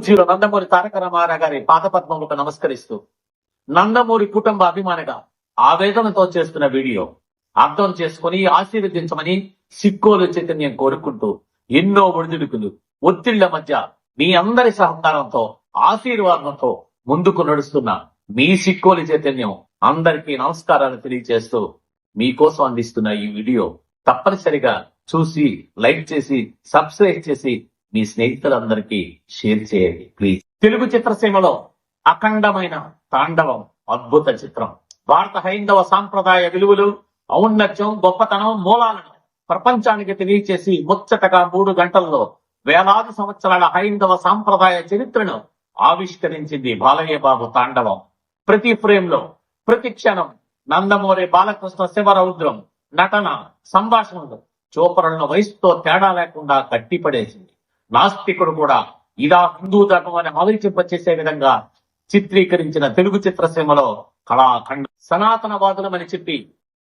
జీవులు నందమూరి తారక రామారావు గారి పాదపద్మములకు నమస్కరిస్తూ నందమూరి కుటుంబ అభిమానిగా ఆవేదనతో చేస్తున్న వీడియో అర్థం చేసుకుని ఆశీర్వదించమని సిక్కోలు చైతన్యం కోరుకుంటూ ఎన్నో ఒడిదుడుకులు ఒత్తిళ్ళ మధ్య మీ అందరి సహకారంతో ఆశీర్వాదంతో ముందుకు నడుస్తున్న మీ సిక్కోలు చైతన్యం అందరికీ నమస్కారాలు తెలియజేస్తూ మీకోసం అందిస్తున్న ఈ వీడియో తప్పనిసరిగా చూసి లైక్ చేసి సబ్స్క్రైబ్ చేసి మీ స్నేహితులందరికీ షేర్ చేయండి ప్లీజ్. తెలుగు చిత్రసీమలో అఖండమైన తాండవం అద్భుత చిత్రం. భారత హైందవ సాంప్రదాయ విలువలు ఔన్నత్యం గొప్పతనం మూలాలను ప్రపంచానికి తెలియచేసి ముచ్చటగా మూడు గంటల్లో వేలాది సంవత్సరాల హైందవ సాంప్రదాయ చరిత్రను ఆవిష్కరించింది బాలయ్య బాబు తాండవం. ప్రతి ఫ్రేమ్లో ప్రతి క్షణం నందమూరి బాలకృష్ణ శివరౌద్రం నటన సంభాషణలు చూపరులను వయసుతో తేడా లేకుండా కట్టిపడేసింది నాస్తికుడు కూడా ఇదా హిందూ ధర్మం అని ఆలోచింపచేసే విధంగా చిత్రీకరించిన తెలుగు చిత్రసీమలో కళాఖండ. సనాతనవాదులమని చెప్పి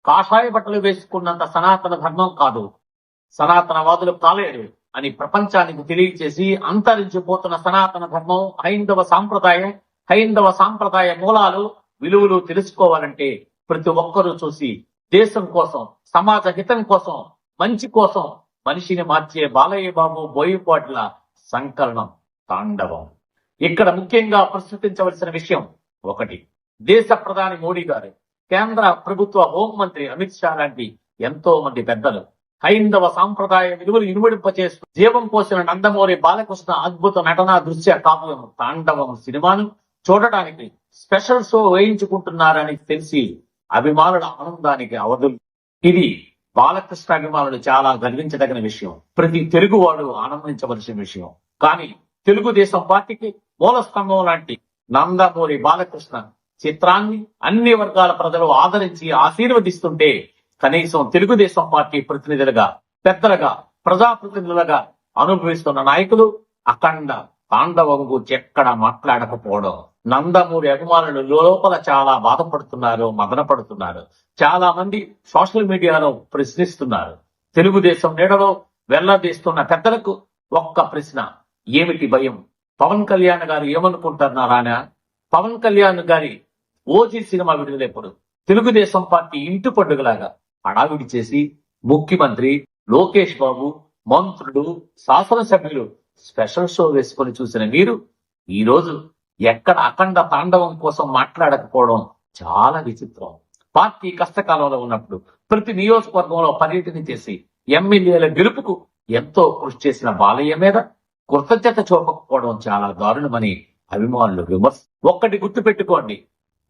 కాషాయ బట్టలు వేసుకున్నంత సనాతన ధర్మం కాదు. సనాతనవాదులు కాలేరు అని ప్రపంచానికి తెలియచేసి అంతరించిపోతున్న సనాతన ధర్మం హైందవ సాంప్రదాయం హైందవ సాంప్రదాయ మూలాలు విలువలు తెలుసుకోవాలంటే ప్రతి ఒక్కరూ చూసి దేశం కోసం సమాజ హితం కోసం మంచి కోసం మనిషిని మార్చే బాలయ్య బాబు బోయిపాట్ల సంకలనం తాండవం. ఇక్కడ ముఖ్యంగా ప్రస్తుతించవలసిన విషయం ఒకటి. దేశ ప్రధాని మోడీ గారు కేంద్ర ప్రభుత్వ హోంమంత్రి అమిత్ షా లాంటి ఎంతో మంది పెద్దలు హైందవ సాంప్రదాయ విలువలు ఇనుమడింపచేస్తూ జీవం పోసిన నందమూరి బాలకృష్ణ అద్భుత నటనా దృశ్య కావ్యం తాండవం సినిమాను చూడటానికి స్పెషల్ షో వేయించుకుంటున్నారని తెలిసి అభిమానుల ఆనందానికి అవధులు. ఇది బాలకృష్ణ అభిమానులు చాలా గర్వించదగిన విషయం. ప్రతి తెలుగువాడు ఆనందించవలసిన విషయం. కానీ తెలుగుదేశం పార్టీకి మూల స్తంభం లాంటి నందమూరి బాలకృష్ణ చిత్రాన్ని అన్ని వర్గాల ప్రజలు ఆదరించి ఆశీర్వదిస్తుంటే కనీసం తెలుగుదేశం పార్టీ ప్రతినిధులుగా పెద్దలుగా ప్రజాప్రతినిధులుగా అనుభవిస్తున్న నాయకులు అఖండ పాండవం గురించి ఎక్కడ మాట్లాడకపోవడం. నందమూరి అభిమానులు లోపల చాలా బాధపడుతున్నారు మదన పడుతున్నారు చాలా మంది సోషల్ మీడియాలో ప్రశ్నిస్తున్నారు. తెలుగుదేశం నీడలో వెల్లదీస్తున్న పెద్దలకు ఒక్క ప్రశ్న ఏమిటి భయం? పవన్ కళ్యాణ్ గారు ఏమనుకుంటున్నారానా పవన్ కళ్యాణ్ గారి ఓజీ సినిమా విడుదలైప్పుడు తెలుగుదేశం పార్టీ ఇంటి పండుగలాగా హడావిడి చేసి ముఖ్యమంత్రి లోకేష్ బాబు మంత్రులు శాసనసభ్యులు స్పెషల్ షో వేసుకొని చూసిన మీరు ఈ రోజు ఎక్కడ అఖండ తాండవం కోసం మాట్లాడకపోవడం చాలా విచిత్రం. పార్టీ కష్టకాలంలో ఉన్నప్పుడు ప్రతి నియోజకవర్గంలో పర్యటన చేసి ఎమ్మెల్యేల గెలుపుకు ఎంతో కృషి చేసిన బాలయ్య మీద కృతజ్ఞత చూపకపోవడం చాలా దారుణమని అభిమానులు విమర్శ ఒక్కటి గుర్తు పెట్టుకోండి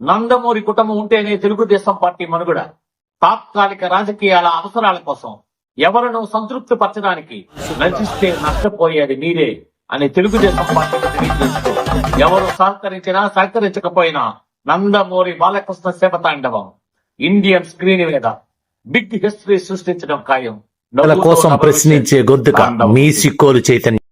నందమూరి కుటుంబం ఉంటేనే తెలుగుదేశం పార్టీ మనుగడ. తాత్కాలిక రాజకీయాల అవసరాల కోసం ఎవరినో సంతృప్తి పరచడానికి నచిస్తే నష్టపోయేది మీరే అని తెలుగుదేశం పార్టీకి తెలియజేస్తూ ఎవరు సహకరించినా సహకరించకపోయినా నందమూరి బాలకృష్ణ శివతాండవం ఇండియన్ స్క్రీన్ మీద బిగ్ హిస్టరీ సృష్టించడం ఖాయం. కోసం ప్రశ్నించే గొంతుక మీ సిక్కోలు చైతన్యం